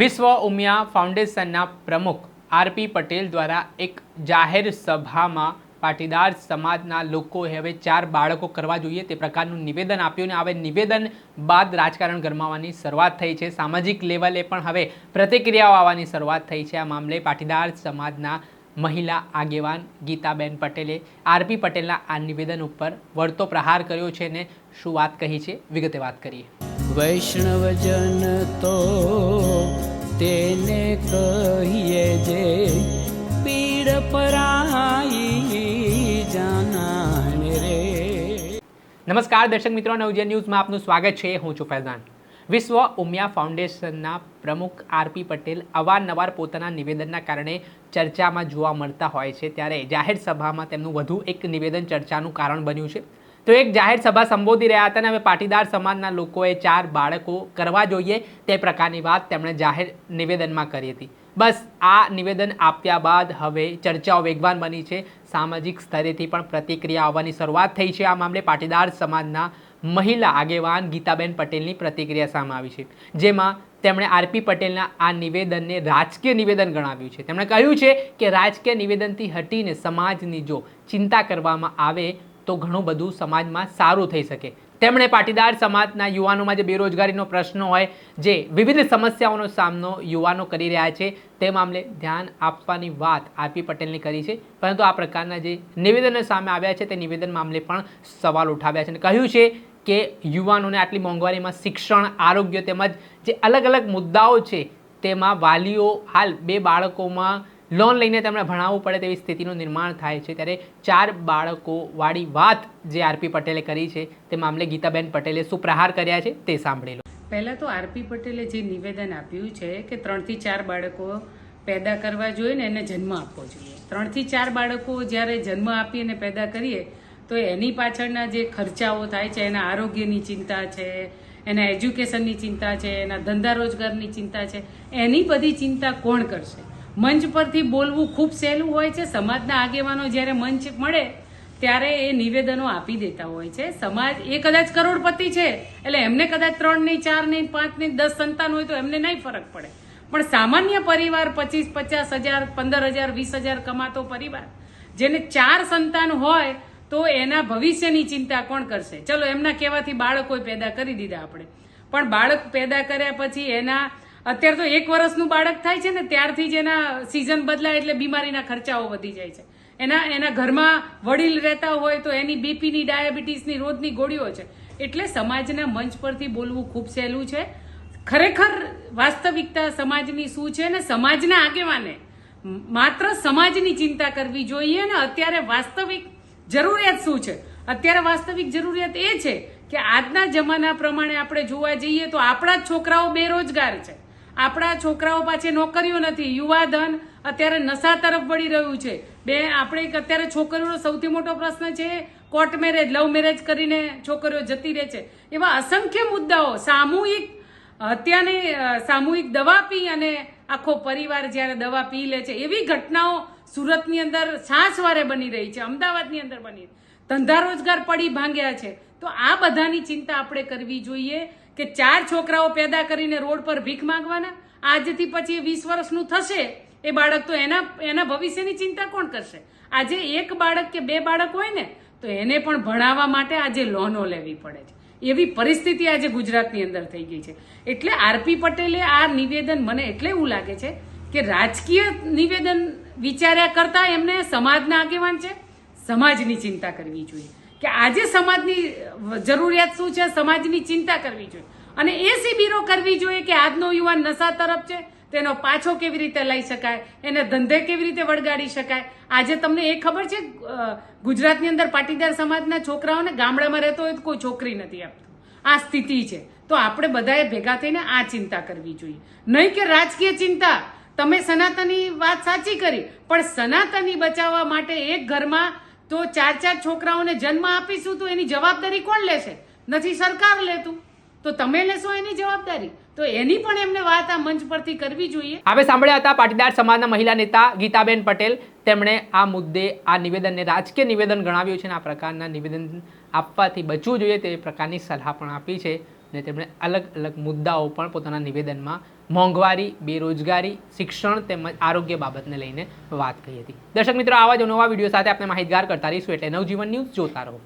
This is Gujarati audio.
વિશ્વ ઉમિયા ફાઉન્ડેશનના પ્રમુખ આરપી પટેલ દ્વારા એક જાહેર સભામાં પાટીદાર સમાજના લોકોએ હવે ચાર બાળકો કરવા જોઈએ તે પ્રકારનું નિવેદન આપ્યું અને હવે નિવેદન બાદ રાજકારણ ગરમાવાની શરૂઆત થઈ છે. સામાજિક લેવલે પણ હવે પ્રતિક્રિયાઓ આવવાની શરૂઆત થઈ છે. આ મામલે પાટીદાર સમાજના મહિલા આગેવાન ગીતાબેન પટેલે આરપી પટેલના આ નિવેદન ઉપર વળતો પ્રહાર કર્યો છે અને શું વાત કહી છે? વિગતે વાત કરીએ. વૈષ્ણવજન તો તેને કહીએ જે પીડ પરાઈ જાનાને રે. નમસ્કાર, દર્શક મિત્રો નવજન ન્યૂઝમાં આપનું સ્વાગત છે. હું છું ફૈઝાન. વિશ્વ ઉમિયા ફાઉન્ડેશનના પ્રમુખ આરપી પટેલ અવારનવાર પોતાના નિવેદનના કારણે ચર્ચામાં જોવા મળતા હોય છે. ત્યારે જાહેર સભામાં તેમનું વધુ એક નિવેદન ચર્ચાનું કારણ બન્યું છે. તો એક જાહેર સભા સંબોધી રહ્યા હતા અને હવે પાટીદાર સમાજના લોકોએ ચાર બાળકો કરવા જોઈએ તે પ્રકારની વાત તેમણે જાહેર નિવેદનમાં કરી હતી. બસ આ નિવેદન આપ્યા બાદ હવે ચર્ચાઓ વેગવાન બની છે. સામાજિક સ્તરેથી પણ પ્રતિક્રિયા આવવાની શરૂઆત થઈ છે. આ મામલે પાટીદાર સમાજના મહિલા આગેવાન ગીતાબેન પટેલની પ્રતિક્રિયા સામે આવી છે. જેમાં તેમણે આરપી પટેલના આ નિવેદનને રાજકીય નિવેદન ગણાવ્યું છે. તેમણે કહ્યું છે કે રાજકીય નિવેદનથી હટીને સમાજની જો ચિંતા કરવામાં આવે તો ઘણું બધું સમાજમાં સારું થઈ શકે. તેમણે પાટીદાર સમાજના યુવાનોમાં જે બેરોજગારીનો પ્રશ્ન હોય, જે વિવિધ સમસ્યાઓનો સામનો યુવાનો કરી રહ્યા છે, તે મામલે ધ્યાન આપવાની વાત આરપી પટેલની કરી છે. પરંતુ આ પ્રકારના જે નિવેદનો સામે આવ્યા છે, તે નિવેદન મામલે પણ સવાલ ઉઠાવ્યા છે અને કહ્યું છે કે યુવાનોને આટલી મોંઘવારીમાં શિક્ષણ, આરોગ્ય તેમજ જે અલગ અલગ મુદ્દાઓ છે, તેમાં વાલીઓ હાલ બે બાળકોમાં લોન લઈને તેમણે ભણાવવું પડે તેવી સ્થિતિનું નિર્માણ થાય છે. ત્યારે ચાર બાળકો વાળી વાત જે આરપી પટેલે કરી છે, તે મામલે ગીતાબેન પટેલે શું પ્રહાર કર્યા છે તે સાંભળી લો. પહેલાં તો આરપી પટેલે જે નિવેદન આપ્યું છે કે ત્રણથી ચાર બાળકો પેદા કરવા જોઈએ ને એને જન્મ આપવો જોઈએ. ત્રણથી ચાર બાળકો જ્યારે જન્મ આપી અને પેદા કરીએ, તો એની પાછળના જે ખર્ચાઓ થાય છે, એના આરોગ્યની ચિંતા છે, એના એજ્યુકેશનની ચિંતા છે, એના ધંધા રોજગારની ચિંતા છે, એની બધી ચિંતા કોણ કરશે? મંચ પરથી બોલવું ખૂબ સહેલું હોય છે. સમાજના આગેવાનો જ્યારે મંચ મળે, ત્યારે એ નિવેદનો આપી દેતા હોય છે. સમાજ એ કદાચ કરોડપતિ છે, એટલે એમને કદાચ ત્રણ નહીં ચાર નહીં પાંચ નહીં દસ સંતાન હોય તો એમને નહીં ફરક પડે. પણ સામાન્ય પરિવાર પચીસ, પચાસ હજાર, પંદર હજાર, વીસ હજાર કમાતો પરિવાર, જેને ચાર સંતાન હોય તો એના ભવિષ્યની ચિંતા કોણ કરશે? ચલો, એમના કહેવાથી બાળકો પેદા કરી દીધા આપણે. પણ બાળક પેદા કર્યા પછી એના અત્યારે તો એક વર્ષનું બાળક થાય છે ને, ત્યારથી જ એના સિઝન બદલાય એટલે બીમારીના ખર્ચાઓ વધી જાય છે. એના એના ઘરમાં વડીલ રહેતા હોય તો એની બીપીની ડાયાબિટીસની, રોજની ગોળીઓ છે. એટલે સમાજના મંચ પરથી બોલવું ખૂબ સહેલું છે. ખરેખર વાસ્તવિકતા સમાજની શું છે ને, સમાજના આગેવાને માત્ર સમાજની ચિંતા કરવી જોઈએ ને અત્યારે વાસ્તવિક જરૂરિયાત શું છે? અત્યારે વાસ્તવિક જરૂરિયાત એ છે કે આજના જમાના પ્રમાણે આપણે જોવા જઈએ તો આપણા જ છોકરાઓ બેરોજગાર છે. આપણા છોકરાઓ પાસે નોકરીઓ નથી, યુવાધન અત્યારે નશા તરફ વળી રહ્યું છે. બે, આપણે અત્યારે છોકરીઓનો સૌથી મોટો પ્રશ્ન છે, કોર્ટ મેરેજ, લવ મેરેજ કરીને છોકરીઓ જતી રહે છે. એવા અસંખ્ય મુદ્દાઓ, સામૂહિક હત્યાની સામૂહિક દવા પી અને આખો પરિવાર જ્યારે દવા પી લે છે. એવી ઘટનાઓ સુરતની અંદર છાસવારે બની રહી છે, અમદાવાદની અંદર બની. ધંધા રોજગાર પડી ભાંગ્યા છે. તો આ બધાની ચિંતા આપણે કરવી જોઈએ કે ચાર છોકરાઓ પેદા કરીને રોડ પર ભીખ માંગવાના. આજથી પછી વીસ વર્ષનું થશે. એ બાળક તો એના એના ભવિષ્યની ચિંતા કોણ કરશે? આજે એક બાળક કે બે બાળક હોય ને, તો એને પણ ભણાવવા માટે આજે લોનો લેવી પડે છે. એવી પરિસ્થિતિ આજે ગુજરાતની અંદર થઈ ગઈ છે. એટલે આરપી પટેલે આ નિવેદન મને એટલે એવું લાગે છે કે રાજકીય નિવેદન વિચાર્યા કરતા એમને સમાજના આગેવાન છે. સમાજની ચિંતા કરવી જોઈએ. કે આજે સમાજની જરૂરિયાત શું છે? સમાજની ચિંતા કરવી જોઈએ. અને એ શિબિરો કરવી જોઈએ કે આજનો યુવાન નશા તરફ છે, તેનો પાછો કેવી રીતે લઈ શકાય? એને ધંધે કેવી રીતે વળગાડી શકાય? આજે તમને એ ખબર છે ગુજરાતની અંદર પાટીદાર સમાજના છોકરાઓને ગામડામાં રહેતો હોય તો કોઈ છોકરી નથી આપતું. આ સ્થિતિ છે. તો આપણે બધાએ ભેગા થઈને આ ચિંતા કરવી જોઈએ. નહીં કે રાજકીય ચિંતા. તમે સનાતની વાત સાચી કરી, પણ સનાતની બચાવવા માટે એક ઘરમાં તો ચાર ચાર છોકરાઓને જન્મ આપીશું તો એની જવાબદારી કોણ લેશે? નથી સરકાર લેતું. તો તમે લેશો એની જવાબદારી? તો એની પણ એમને વાત આ મંચ પરથી કરવી જોઈએ. હવે સાંભળ્યા હતા પાટીદાર સમાજના મહિલા નેતા ગીતાબેન પટેલ. તેમણે આ મુદ્દે આ નિવેદનને રાજકીય નિવેદન ગણાવ્યું છે આ પ્રકારના નિવેદન આપવાથી બચવું જોઈએ તે પ્રકારની સલાહ પણ આપી છે. અને તેમણે અલગ અલગ મુદ્દાઓ પણ પોતાના નિવેદનમાં મોંઘવારી, બેરોજગારી, શિક્ષણ તેમજ આરોગ્ય બાબતને લઈને વાત કરી હતી. દર્શક મિત્રો, આવા જ નવા વીડિયો સાથે આપણે માહિતગાર કરતા રહીશું. એટલે નવજીવન ન્યૂઝ જોતા રહો.